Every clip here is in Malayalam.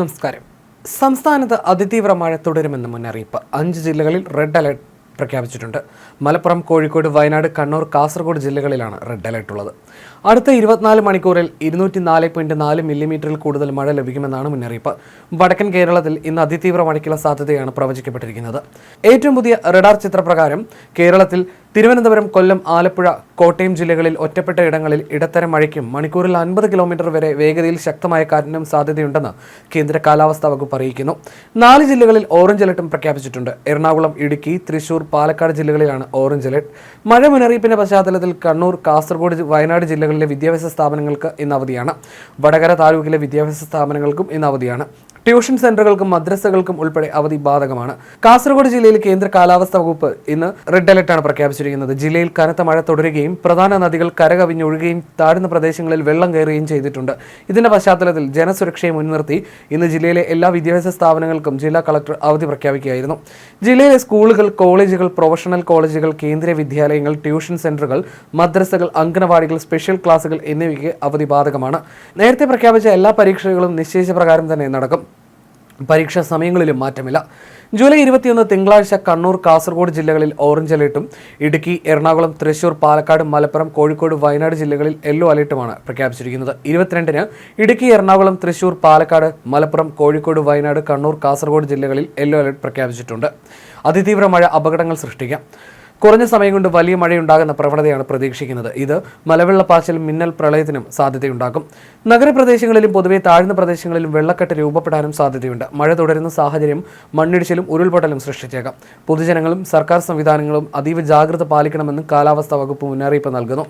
നമസ്കാരം. സംസ്ഥാനത്ത് അതിതീവ്ര മഴ തുടരുമെന്ന് മുന്നറിയിപ്പ്. അഞ്ച് ജില്ലകളിൽ റെഡ് അലർട്ട് പ്രഖ്യാപിച്ചിട്ടുണ്ട്. മലപ്പുറം കോഴിക്കോട് വയനാട് കണ്ണൂർ കാസർഗോഡ് ജില്ലകളിലാണ് റെഡ് അലർട്ട് ഉള്ളത്. അടുത്ത ഇരുപത്തിനാല് മണിക്കൂറിൽ ഇരുന്നൂറ്റി നാല് പോയിന്റ് നാല് മില്ലിമീറ്ററിൽ കൂടുതൽ മഴ ലഭിക്കുമെന്നാണ് മുന്നറിയിപ്പ്. വടക്കൻ കേരളത്തിൽ ഇന്ന് അതിതീവ്ര മഴയ്ക്കുള്ള സാധ്യതയാണ് പ്രവചിക്കപ്പെട്ടിരിക്കുന്നത്. ഏറ്റവും പുതിയ റഡാർ ചിത്രപ്രകാരം കേരളത്തിൽ തിരുവനന്തപുരം കൊല്ലം ആലപ്പുഴ കോട്ടയം ജില്ലകളിൽ ഒറ്റപ്പെട്ട ഇടങ്ങളിൽ ഇടത്തരം മഴയ്ക്കും മണിക്കൂറിൽ അൻപത് കിലോമീറ്റർ വരെ വേഗതയിൽ ശക്തമായ കാറ്റിനും സാധ്യതയുണ്ടെന്ന് കേന്ദ്ര കാലാവസ്ഥാ വകുപ്പ് അറിയിക്കുന്നു. നാല് ജില്ലകളിൽ ഓറഞ്ച് അലർട്ടും പ്രഖ്യാപിച്ചിട്ടുണ്ട്. എറണാകുളം ഇടുക്കി തൃശൂർ പാലക്കാട് ജില്ലകളിലാണ് ഓറഞ്ച് അലർട്ട്. മഴ മുന്നറിയിപ്പിന്റെ പശ്ചാത്തലത്തിൽ കണ്ണൂർ കാസർഗോഡ് വയനാട് ജില്ലകളിലെ വിദ്യാഭ്യാസ സ്ഥാപനങ്ങൾക്ക് ഇന്ന് അവധിയാണ്. വടകര താലൂക്കിലെ വിദ്യാഭ്യാസ സ്ഥാപനങ്ങൾക്കും ഇന്ന് അവധിയാണ്. ട്യൂഷൻ സെന്ററുകൾക്കും മദ്രസകൾക്കും ഉൾപ്പെടെ അവധി ബാധകമാണ്. കാസർഗോഡ് ജില്ലയിൽ കേന്ദ്ര കാലാവസ്ഥാ വകുപ്പ് ഇന്ന് റെഡ് അലർട്ടാണ് പ്രഖ്യാപിച്ചിരിക്കുന്നത്. ജില്ലയിൽ കനത്ത മഴ തുടരുകയും പ്രധാന നദികൾ കരകവിഞ്ഞൊഴുകുകയും താഴ്ന്ന പ്രദേശങ്ങളിൽ വെള്ളം കയറുകയും ചെയ്തിട്ടുണ്ട്. ഇതിന്റെ പശ്ചാത്തലത്തിൽ ജനസുരക്ഷയെ മുൻനിർത്തി ഇന്ന് ജില്ലയിലെ എല്ലാ വിദ്യാഭ്യാസ സ്ഥാപനങ്ങൾക്കും ജില്ലാ കളക്ടർ അവധി പ്രഖ്യാപിക്കുകയായിരുന്നു. ജില്ലയിലെ സ്കൂളുകൾ കോളേജുകൾ പ്രൊഫഷണൽ കോളേജുകൾ കേന്ദ്ര വിദ്യാലയങ്ങൾ ട്യൂഷൻ സെന്ററുകൾ മദ്രസകൾ അംഗനവാടികൾ സ്പെഷ്യൽ ക്ലാസുകൾ എന്നിവയ്ക്ക് അവധി ബാധകമാണ്. നേരത്തെ പ്രഖ്യാപിച്ച എല്ലാ പരീക്ഷകളും നിശ്ചയിച്ച പ്രകാരം തന്നെ നടക്കും. പരീക്ഷാ സമയങ്ങളിലും മാറ്റമില്ല. ജൂലൈ ഇരുപത്തിയൊന്ന് തിങ്കളാഴ്ച കണ്ണൂർ കാസർഗോഡ് ജില്ലകളിൽ ഓറഞ്ച് അലേർട്ടും ഇടുക്കി എറണാകുളം തൃശൂർ പാലക്കാട് മലപ്പുറം കോഴിക്കോട് വയനാട് ജില്ലകളിൽ യെല്ലോ അലേർട്ടുമാണ് പ്രഖ്യാപിച്ചിരിക്കുന്നത്. ഇരുപത്തിരണ്ടിന് ഇടുക്കി എറണാകുളം തൃശൂർ പാലക്കാട് മലപ്പുറം കോഴിക്കോട് വയനാട് കണ്ണൂർ കാസർഗോഡ് ജില്ലകളിൽ യെല്ലോ അലേർട്ട് പ്രഖ്യാപിച്ചിട്ടുണ്ട്. അതിതീവ്ര മഴ അപകടങ്ങൾ സൃഷ്ടിക്കാം. കുറഞ്ഞ സമയം കൊണ്ട് വലിയ മഴയുണ്ടാകുന്ന പ്രവണതയാണ് പ്രതീക്ഷിക്കുന്നത്. ഇത് മലവെള്ളപ്പാച്ചിലും മിന്നൽ പ്രളയത്തിനും സാധ്യതയുണ്ടാകും നഗരപ്രദേശങ്ങളിലും പൊതുവെ താഴ്ന്ന പ്രദേശങ്ങളിലും വെള്ളക്കെട്ട് രൂപപ്പെടാനും സാധ്യതയുണ്ട്. മഴ തുടരുന്ന സാഹചര്യം മണ്ണിടിച്ചിലും ഉരുൾപൊട്ടലും സൃഷ്ടിച്ചേക്കാം. പൊതുജനങ്ങളും സർക്കാർ സംവിധാനങ്ങളും അതീവ ജാഗ്രത പാലിക്കണമെന്ന് കാലാവസ്ഥാ വകുപ്പ് മുന്നറിയിപ്പ് നൽകുന്നു.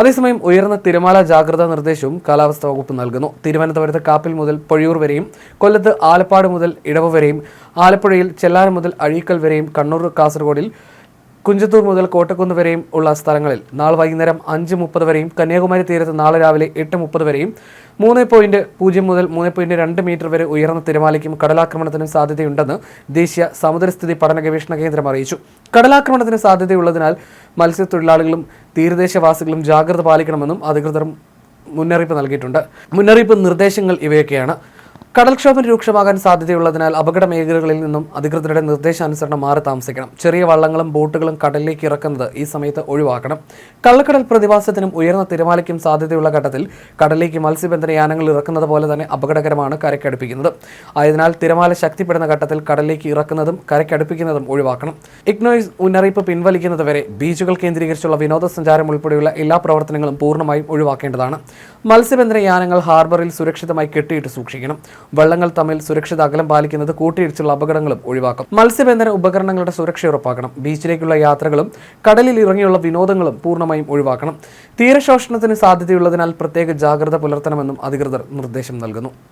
അതേസമയം ഉയർന്ന തിരമാല ജാഗ്രതാ നിർദ്ദേശവും കാലാവസ്ഥാ വകുപ്പ് നൽകുന്നു. തിരുവനന്തപുരത്ത് കാപ്പിൽ മുതൽ പൊഴിയൂർ വരെയും കൊല്ലത്ത് ആലപ്പാട് മുതൽ ഇടവ് വരെയും ആലപ്പുഴയിൽ ചെല്ലാനം മുതൽ അഴീക്കൽ വരെയും കണ്ണൂർ കാസർഗോഡിൽ കുഞ്ചത്തൂർ മുതൽ കോട്ടക്കുന്ന് വരെയും ഉള്ള സ്ഥലങ്ങളിൽ നാളെ വൈകുന്നേരം അഞ്ച് മുപ്പത് വരെയും കന്യാകുമാരി തീരത്ത് നാളെ രാവിലെ എട്ട് മുപ്പത് വരെയും മൂന്ന് പോയിന്റ് പൂജ്യം മുതൽ മൂന്ന് പോയിന്റ് രണ്ട് മീറ്റർ വരെ ഉയർന്ന തിരമാലയ്ക്കും കടലാക്രമണത്തിനും സാധ്യതയുണ്ടെന്ന് ദേശീയ സമുദ്രസ്ഥിതി പഠന ഗവേഷണ കേന്ദ്രം അറിയിച്ചു. കടലാക്രമണത്തിന് സാധ്യതയുള്ളതിനാൽ മത്സ്യത്തൊഴിലാളികളും തീരദേശവാസികളും ജാഗ്രത പാലിക്കണമെന്നും അധികൃതർ മുന്നറിയിപ്പ് നൽകിയിട്ടുണ്ട്. മുന്നറിയിപ്പ് നിർദ്ദേശങ്ങൾ ഇവയൊക്കെയാണ്. കടൽക്ഷോഭം രൂക്ഷമാകാൻ സാധ്യതയുള്ളതിനാൽ അപകട മേഖലകളിൽ നിന്നും അധികൃതരുടെ നിർദ്ദേശാനുസരണം മാറി താമസിക്കണം. ചെറിയ വള്ളങ്ങളും ബോട്ടുകളും കടലിലേക്ക് ഇറക്കുന്നത് ഈ സമയത്ത് ഒഴിവാക്കണം. കള്ളക്കടൽ പ്രതിഭാസത്തിനും ഉയർന്ന തിരമാലയ്ക്കും സാധ്യതയുള്ള ഘട്ടത്തിൽ കടലിലേക്ക് മത്സ്യബന്ധന യാനങ്ങൾ ഇറക്കുന്നത് പോലെ തന്നെ അപകടകരമാണ് കരയ്ക്കടുപ്പിക്കുന്നത് ആയതിനാൽ തിരമാല ശക്തിപ്പെടുന്ന ഘട്ടത്തിൽ കടലിലേക്ക് ഇറക്കുന്നതും കരയ്ക്കടുപ്പിക്കുന്നതും ഒഴിവാക്കണം. ഇഗ്നോയിസ് മുന്നറിയിപ്പ് പിൻവലിക്കുന്നതുവരെ ബീച്ചുകൾ കേന്ദ്രീകരിച്ചുള്ള വിനോദസഞ്ചാരം ഉൾപ്പെടെയുള്ള എല്ലാ പ്രവർത്തനങ്ങളും പൂർണമായും ഒഴിവാക്കേണ്ടതാണ്. മത്സ്യബന്ധന യാനങ്ങൾ ഹാർബറിൽ സുരക്ഷിതമായി കെട്ടിയിട്ട് സൂക്ഷിക്കണം. വള്ളങ്ങൾ തമ്മിൽ സുരക്ഷിത അകലം പാലിക്കുന്നത് കൂട്ടിയിടിച്ചുള്ള അപകടങ്ങളും ഒഴിവാക്കും. മത്സ്യബന്ധന ഉപകരണങ്ങളുടെ സുരക്ഷ ഉറപ്പാക്കണം. ബീച്ചിലേക്കുള്ള യാത്രകളും കടലിൽ ഇറങ്ങിയുള്ള വിനോദങ്ങളും പൂർണമായും ഒഴിവാക്കണം. തീരശോഷണത്തിന് സാധ്യതയുള്ളതിനാൽ പ്രത്യേക ജാഗ്രത പുലർത്തണമെന്നും അധികൃതർ നിർദ്ദേശം നൽകുന്നു.